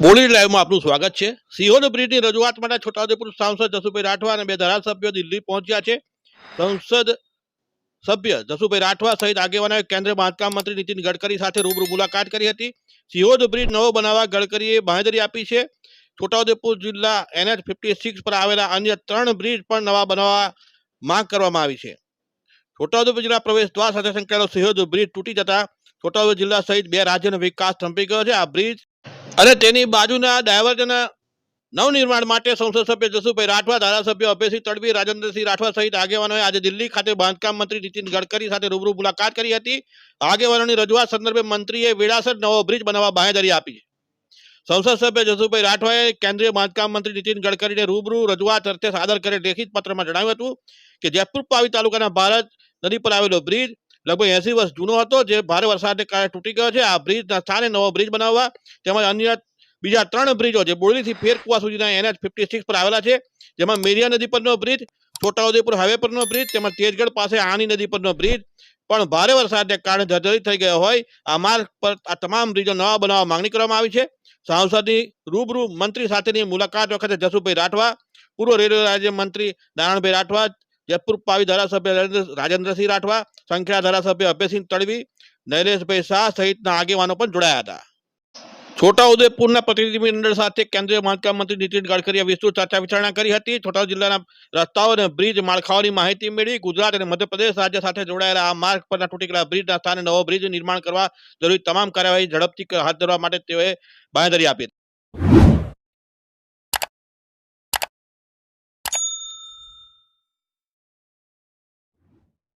બોલી લાઈવમાં આપનું સ્વાગત છે. સિંહોદ બ્રિજની રજૂઆત માટે છોટાઉદેપુર સાંસદ જસુભાઈ રાઠવા અને બે ધારાસભ્યો દિલ્હી પહોંચ્યા છે. સંસદ સભ્ય જસુભાઈ રાઠવા સહિત આગેવાનોએ કેન્દ્રીય બાંધકામ મંત્રી નીતિન ગડકરી સાથે રૂબરૂ મુલાકાત કરી હતી. સિંહોદ બ્રિજ નવો બનાવવા ગડકરીએ બાંહેધરી આપી છે. છોટાઉદેપુર જિલ્લા એનએચ ફિફ્ટી સિક્સ પર આવેલા અન્ય ત્રણ બ્રિજ પણ નવા બનાવવા માંગ કરવામાં આવી છે. છોટાઉદેપુર જિલ્લા પ્રવેશ દ્વાર સાથે સંકળાયેલો સિંહોદ બ્રિજ તૂટી જતા છોટાઉદેપુર જિલ્લા સહિત બે રાજ્યનો વિકાસ થંભી ગયો છે. આ બ્રિજ અને તેની બાજુના ડાયવર્જન નવનિર્માણ માટે સંસદ સભ્ય જસુભાઈ રાઠવા, ધારાસભ્ય અભયસિંહ તડવી, રાજેન્દ્રસિંહ રાઠવા સહિત આગેવાનોએ આજે દિલ્હી ખાતે બાંધકામ મંત્રી નીતિન ગડકરી સાથે રૂબરૂ મુલાકાત કરી હતી. આગેવાનોની રજૂઆત સંદર્ભે મંત્રીએ વેળાસર નવો બ્રિજ બનાવવા બાંહેધરી આપી સંસદ સભ્ય જસુભાઈ રાઠવાએ કેન્દ્રીય બાંધકામ મંત્રી નીતિન ગડકરીને રૂબરૂ રજૂઆત અર્થે સાદર કરે લેખિત પત્રમાં જણાવ્યું હતું કે, જયપુર પાવી તાલુકાના ભારત નદી પર આવેલો બ્રિજ લગભગ એસી વર્ષ જૂનો હતો, જે ભારે વરસાદને કારણે તૂટી ગયો છે. આ બ્રિજના સ્થાને નવો બ્રિજ બનાવવા તેમજ અન્ય બીજા ત્રણ બ્રિજો જે બોરડીથી ફેરકુવા સુધીના એનએચ ફિફ્ટી સિક્સ પર આવેલા છે. જેમાં મેરિયા નદી પરનો બ્રિજ છોટાઉદેપુર હાઈવે પરનો બ્રિજ તેમજ તેજગઢ પાસે આની નદી પરનો બ્રિજ પણ ભારે વરસાદને કારણે જર્જરિત થઈ ગયો હોય. આ માર્ગ પર આ તમામ બ્રિજો નવા બનાવવા માંગણી કરવામાં આવી છે. સાંસદની રૂબરૂ મંત્રી સાથેની મુલાકાત વખતે જસુભાઈ રાઠવા, પૂર્વ રેલવે રાજ્ય મંત્રી નારાયણભાઈ રાઠવા જયપુર પાવી ધારાસભ્ય રાજેન્દ્ર- રાજેન્દ્રસિંહ રાઠવા સંખ્યા ધારાસભ્ય અભયસિંહ તડવી નૈલેશભાઈ શાહ સહિતના આગેવાનો પણ જોડાયા હતા. છોટાઉદેપુરના પ્રતિનિધિમંડળ સાથે કેન્દ્રીય બાંધકામ મંત્રી નીતિન ગડકરીએ વિસ્તૃત ચર્ચા વિચારણા કરી હતી. છોટાઉદ જિલ્લાના રસ્તાઓ અને બ્રિજ માળખાઓની માહિતી મેળવી ગુજરાત અને મધ્યપ્રદેશ રાજ્ય સાથે જોડાયેલા આ માર્ગ પરના તૂટી ગયેલા બ્રિજના સ્થાને નવો બ્રિજ નિર્માણ કરવા જરૂરી તમામ કાર્યવાહી ઝડપથી હાથ ધરવા માટે તેઓએ બાંહેધરી આપી હતી.